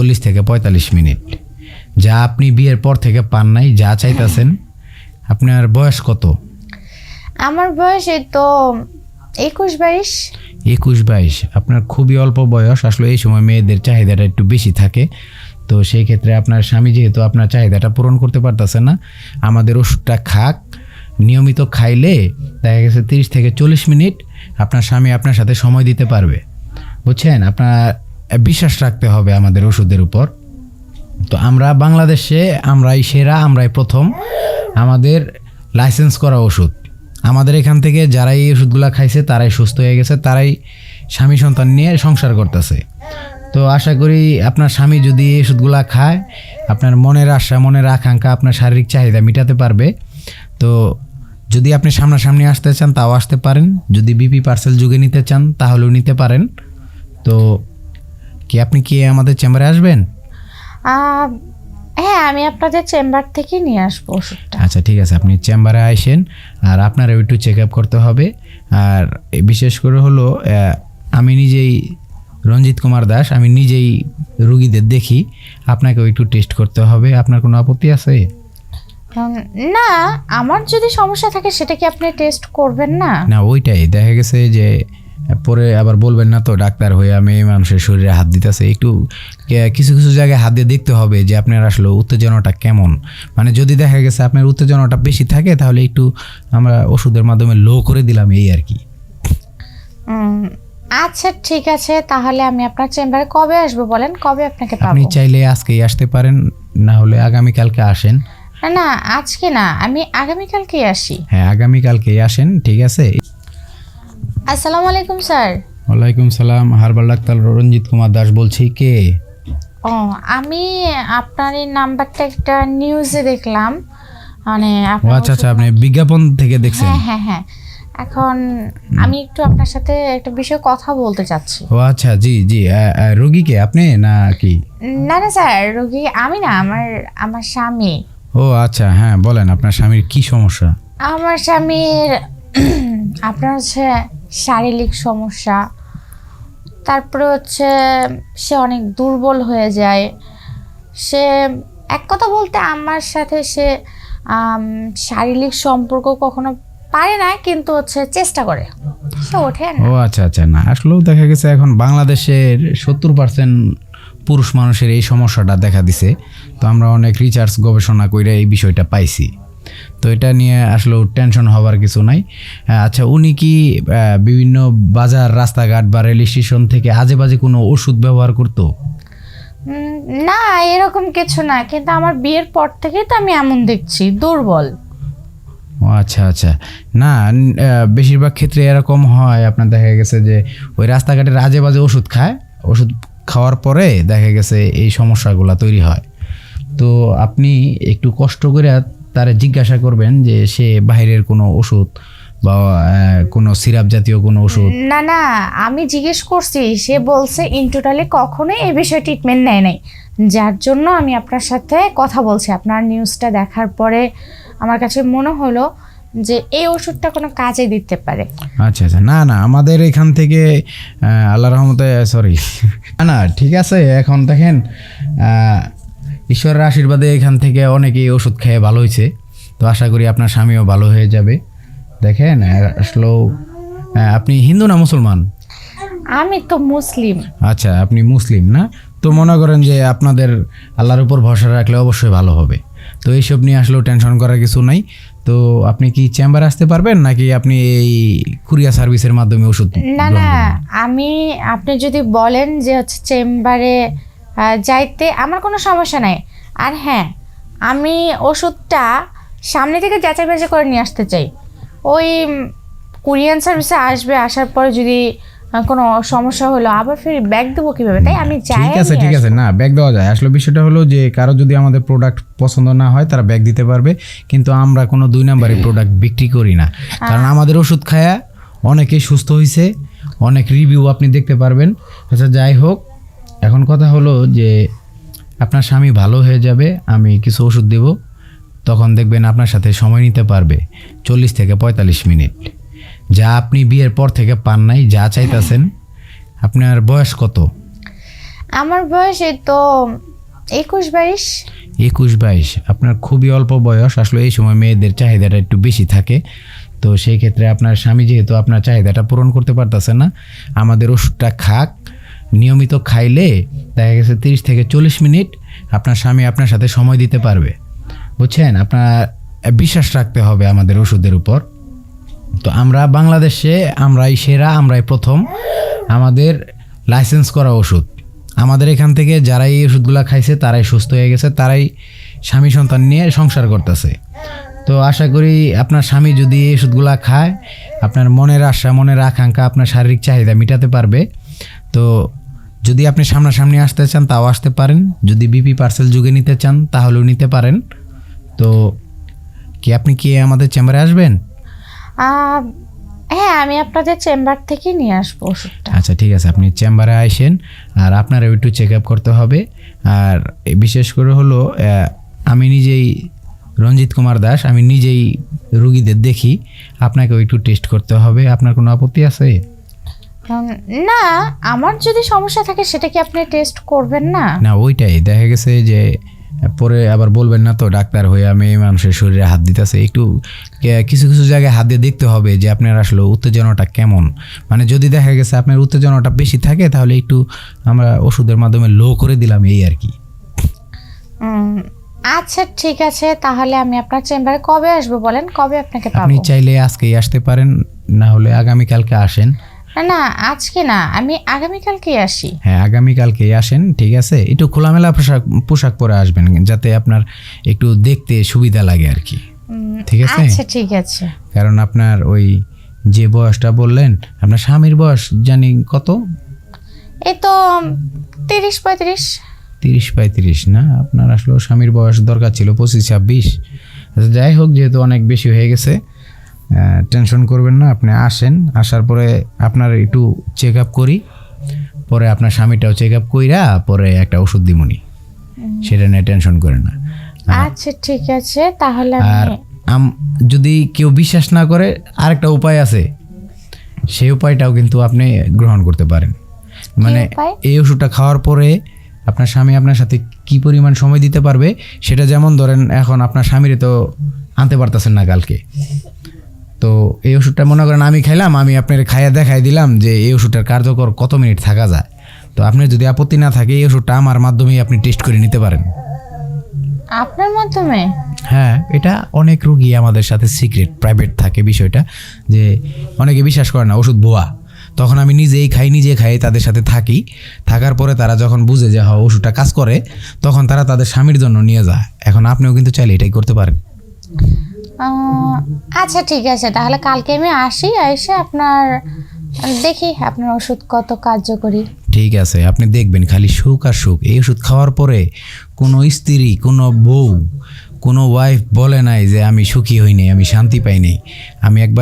চল্লিশ থেকে পঁয়তাল্লিশ মিনিট। যা আপনি বিয়ের পর থেকে পান নাই যা চাইতেছেন আপনার বয়স কত? আমার বয়স এই তো একুশ বাইশ। একুশ বাইশ আপনার খুবই অল্প বয়স। আসলে এই সময় মেয়েদের চাহিদাটা একটু বেশি থাকে। তো সেই ক্ষেত্রে আপনার স্বামী যেহেতু আপনার চাহিদাটা পূরণ করতে পারতেছে না আমাদের ওষুধটা খাক। নিয়মিত খাইলে দেখা গেছে তিরিশ থেকে চল্লিশ মিনিট আপনার স্বামী আপনার সাথে সময় দিতে পারবে। বুঝছেন? আপনার বিশ্বাস রাখতে হবে আমাদের ওষুধের উপর। তো আমরা বাংলাদেশে আমরাই সেরা, আমরাই প্রথম আমাদের লাইসেন্স করা ওষুধ। আমাদের এখান থেকে যারাই এই ওষুধগুলো খাইছে, তারাই সুস্থ হয়ে গেছে, তারাই স্বামী সন্তান নিয়ে সংসার করতেছে। তো আশা করি আপনার স্বামী যদি এই ওষুধগুলা খায়, আপনার মনের আশা, মনের আকাঙ্ক্ষা, আপনার শারীরিক চাহিদা মেটাতে পারবে। তো যদি আপনি সামনাসামনি আসতে চান, তাও আসতে পারেন। যদি বিপি পার্সেল যুগে নিতে চান, তাহলেও নিতে পারেন। তো কি আপনি কি আমাদের চেম্বারে আসবেন? হ্যাঁ আমি আপনাদের চেম্বার থেকে নিয়ে আসব ওষুধটা। আচ্ছা ঠিক আছে আপনি চেম্বারে আসেন আর আপনারও একটু চেক আপ করতে হবে। আর বিশেষ করে হলো আমি নিজেই রঞ্জিত কুমার দাস আমি নিজেই রুগীদের দেখি আপনাকেও একটু টেস্ট করতে হবে। আপনার কোনো আপত্তি আছে? না আমার যদি সমস্যা থাকে সেটা কি আপনি টেস্ট করবেন না? না ওইটাই। দেখা গেছে যে পরে আবার বলবেন না তো ডাক্তার হয়ে আমি এই মানুষের শরীরে হাত দিতেছে। একটু কিছু কিছু জায়গায় হাত দিয়ে দেখতে হবে যে আপনার আসলে উত্তেজনাটা কেমন। মানে যদি দেখা গেছে আপনার উত্তেজনাটা বেশি থাকে তাহলে একটু আমরা ওষুধের মাধ্যমে লো করে দিলাম এই আর কি। আচ্ছা ঠিক আছে তাহলে আমি আপনার চেম্বারে কবে আসব বলেন? কবে আপনাকে আপনি চাইলে আজকেই আসতে পারেন না হলে আগামীকালকে আসেন। না না আজকে না আমি আগামীকালকে আসি। হ্যাঁ আগামীকালকেই আসেন ঠিক আছে? আসসালামু আলাইকুম স্যার। ওয়ালাইকুম সালাম হারবাল ডাক্তার রঞ্জিত কুমার দাস বলছি কে? ও আমি আপনার এই নাম্বারটা একটা নিউজে দেখলাম। মানে ও আপনার আচ্ছা আচ্ছা আপনি বিজ্ঞাপন থেকে দেখছেন? হ্যাঁ হ্যাঁ হ্যাঁ। এখন আমি একটু আপনার সাথে একটা বিষয়ে কথা বলতে চাচ্ছি। ও আচ্ছা জি জি আহ, রোগীকে আপনি না কি? না না স্যার রোগী আমি না আমার আমার স্বামী। ও আচ্ছা হ্যাঁ বলেন আপনার স্বামীর কি সমস্যা? আমার স্বামীর আপনার হচ্ছে শারীরিক সমস্যা। তারপরে হচ্ছে সে অনেক দুর্বল হয়ে যায়। সে, এক কথা বলতে আমার সাথে সে শারীরিক সম্পর্ক কখনো পারে না, কিন্তু হচ্ছে চেষ্টা করে। সে ওঠে ও আচ্ছা আচ্ছা না, আসলেও দেখা গেছে এখন বাংলাদেশের সত্তর পার্সেন্ট পুরুষ মানুষের এই সমস্যাটা দেখা দিছে। তো আমরা অনেক রিসার্চ গবেষণা করে এই বিষয়টা পাইছি। তো এটা নিয়ে আসলেও টেনশন হওয়ার কিছু নাই। আচ্ছা উনি কি বিভিন্ন বাজার রাস্তাঘাট বা রেল স্টেশন থেকে আজে বাজে কোনো ওষুধ ব্যবহার করতো? না এরকম কিছু না কিন্তু আমার বিয়ের পর থেকেই তো আমি এমন দেখছি দুর্বল। ও আচ্ছা আচ্ছা। না বেশিরভাগ ক্ষেত্রে এরকম হয় আপনার দেখা গেছে যে ওই রাস্তাঘাটের আজে বাজে ওষুধ খায় ওষুধ খাওয়ার পরে দেখা গেছে এই সমস্যাগুলো তৈরি হয়। তো আপনি একটু কষ্ট করে তারা জিজ্ঞাসা করবেন যে সে বাইরের কোনো ওষুধ বা কোনো সিরাপ জাতীয় কোনো ওষুধ? না না আমি জিজ্ঞেস করছি সে বলছে ইন টোটালি কখনোই এই বিষয়ে ট্রিটমেন্ট নেয় নাই। যার জন্য আমি আপনার সাথে কথা বলছি। আপনার নিউজটা দেখার পরে আমার কাছে মনে হলো যে এই ওষুধটা কোনো কাজে দিতে পারে। আচ্ছা আচ্ছা না না আমাদের এখান থেকে আল্লাহ রহমতে সরি না না ঠিক আছে এখন দেখেন ঈশ্বরের আশীর্বাদে এখান থেকে অনেকেই ওষুধ খেয়ে ভালো হয়েছে। তো আশা করি আপনার স্বামীও ভালো হয়ে যাবে। দেখেন আসলেও আপনি হিন্দু না মুসলমান? আমি তো মুসলিম। আচ্ছা আপনি মুসলিম না? তো মনে করেন যে আপনাদের আল্লাহর উপর ভরসা রাখলে অবশ্যই ভালো হবে। তো এইসব নিয়ে আসলেও টেনশন করার কিছু নাই। তো আপনি কি চেম্বারে আসতে পারবেন নাকি আপনি এই কুরিয়ার সার্ভিসের মাধ্যমে ওষুধ না না আমি আপনি যদি বলেন যে হচ্ছে চেম্বারে যাইতে আমার কোনো সমস্যা নাই। আর হ্যাঁ আমি ওষুধটা সামনে থেকে যাচাই বাছাই করে নিয়ে আসতে চাই। ওই কুরিয়ান সার্ভিসে আসবে আসার পরে যদি কোনো সমস্যা হলো আবার ফির ব্যাগ দেবো কীভাবে? তাই আমি চাই ঠিক আছে ঠিক আছে। না ব্যাগ দেওয়া যায়। আসলে বিষয়টা হলো যে কারও যদি আমাদের প্রোডাক্ট পছন্দ না হয় তারা ব্যাগ দিতে পারবে। কিন্তু আমরা কোনো দুই নাম্বারের প্রোডাক্ট বিক্রি করি না। কারণ আমাদের ওষুধ খায়া অনেকেই সুস্থ হয়েছে অনেক রিভিউ আপনি দেখতে পারবেন। আচ্ছা যাই হোক। এখন কথা হলো যে আপনার স্বামী ভালো হয়ে যাবে আমি কিছু ওষুধ দেব। তখন দেখবেন আপনার সাথে সময় নিতে পারবে চল্লিশ থেকে পঁয়তাল্লিশ মিনিট। যা আপনি বিয়ের পর থেকে পান নাই যা চাইতেছেন আপনার বয়স কত? আমার বয়স এই তো একুশ বাইশ। একুশ বাইশ আপনার খুবই অল্প বয়স আসলে এই সময় মেয়েদের চাহিদাটা একটু বেশি থাকে। তো সেই ক্ষেত্রে আপনার স্বামী যেহেতু আপনার চাহিদাটা পূরণ করতে পারতেছে না আমাদের ওষুধটা খাক নিয়মিত খাইলে দেখা গেছে তিরিশ থেকে চল্লিশ মিনিট আপনার স্বামী আপনার সাথে সময় দিতে পারবে। বুঝছেন? আপনার বিশ্বাস রাখতে হবে আমাদের ওষুধের উপর। তো আমরা বাংলাদেশে আমরাই সেরা, আমরাই প্রথম। আমাদের লাইসেন্স করা ওষুধ। আমাদের এখান থেকে যারা এই ওষুধগুলো খাইছে, তারাই সুস্থ হয়ে গেছে, তারাই স্বামী সন্তান নিয়ে সংসার করতেছে। তো আশা করি আপনার স্বামী যদি এই ওষুধগুলো খায়, আপনার মনের আশা, মনের আকাঙ্ক্ষা, আপনার শারীরিক চাহিদা মেটাতে পারবে। তো যদি আপনি সামনাসামনি আসতে চান তাও আসতে পারেন। যদি বিপি পার্সেল যুগে নিতে চান তাহলেও নিতে পারেন। তো কি আপনি কি আমাদের চেম্বারে আসবেন? হ্যাঁ আমি আপনাদের চেম্বার থেকে নিয়ে আসব ওষুধটা। আচ্ছা ঠিক আছে। আপনি চেম্বারে আসেন আর আপনারও একটু চেক আপ করতে হবে। আর বিশেষ করে হলো আমি নিজেই রঞ্জিত কুমার দাস আমি নিজেই রুগীদের দেখি। আপনাকেও একটু টেস্ট করতে হবে। আপনার কোনো আপত্তি আছে? না আমার যদি সমস্যা থাকে সেটা কি আপনি টেস্ট করবেন না? না ওইটাই। দেখা গেছে যে পরে আবার বলবেন না তো ডাক্তার হয়ে আমি এই মানুষের শরীরে হাত দিতেছে। একটু কিছু কিছু জায়গায় হাত দিয়ে দেখতে হবে যে আপনার আসলে উত্তেজনাটা কেমন। মানে যদি দেখা গেছে আপনার উত্তেজনাটা বেশি থাকে তাহলে একটু আমরা ওষুধের মাধ্যমে লো করে দিলাম এই আর কি। আচ্ছা ঠিক আছে তাহলে আমি আপনার চেম্বারে কবে আসব বলেন? কবে আপনাকে আপনি চাইলে আজকেই আসতে পারেন না হলে আগামীকালকে আসেন। না না আজকে না আমি আগামীকালকে আসি। হ্যাঁ আগামীকালকেই আসেন ঠিক আছে? একটু খোলামেলা পোশাক পোশাক পরে আসবেন যাতে আপনার একটু দেখতে সুবিধা লাগে আর কি। ঠিক আছে? আচ্ছা ঠিক আছে। কারণ আপনার ওই যে বয়সটা বললেন আপনার স্বামীর বয়স জানি কত? এই তো তিরিশ পঁয়ত্রিশ। তিরিশ পঁয়ত্রিশ না? আপনার আসলে স্বামীর বয়স দরকার ছিল পঁচিশ ছাব্বিশ। আচ্ছা যাই হোক যেহেতু অনেক বেশি হয়ে গেছে টেনশন করবেন না আপনি আসেন আসার পরে আপনার একটু চেক আপ করি পরে আপনার স্বামীটাও চেক আপ কইরা পরে একটা ওষুধ দিমুনি সেটা নিয়ে টেনশন করেন না। আচ্ছা ঠিক আছে তাহলে আর আম যদি কেউ বিশ্বাস না করে আরেকটা উপায় আছে। সেই উপায়টাও কিন্তু আপনি গ্রহণ করতে পারেন। মানে এই ওষুধটা খাওয়ার পরে আপনার স্বামী আপনার সাথে কি পরিমাণ সময় দিতে পারবে সেটা যেমন ধরেন এখন আপনার স্বামীরে তো আনতে পারতেছেন না কালকে। তো এই ওষুধটা মনে করেন আমি খাইলাম আমি আপনার খাইয়া দেখাই দিলাম যে এই ওষুধটার কার্যকর কত মিনিট থাকা যায়। তো আপনার যদি আপত্তি না থাকে এই ওষুধটা আমার মাধ্যমেই আপনি টেস্ট করে নিতে পারেন। আপনার মাধ্যমে? হ্যাঁ এটা অনেক রুগী আমাদের সাথে সিক্রেট প্রাইভেট থাকে বিষয়টা যে অনেকে বিশ্বাস করে না ওষুধ ভুয়া। তখন আমি নিজেই খাই নিজে খাই তাদের সাথে থাকি। থাকার পরে তারা যখন বুঝে যে হ্যাঁ ওষুধটা কাজ করে তখন তারা তাদের স্বামীর জন্য নিয়ে যায়। এখন আপনিও কিন্তু চাইলে এটাই করতে পারেন। আচ্ছা ঠিক আছে। তাহলে কালকে আমি আসি, এসে আপনার দেখি আপনার ওষুধ কত কার্যকরী। ঠিক আছে, আপনি দেখবেন খালি সুখ আর সুখ। এই ওষুধ খাওয়ার পরে কোনো স্ত্রী, কোনো বউ, কোনো ওয়াইফ বলে নাই যে আমি সুখী হইনি আমি শান্তি পাইনি আমি একবার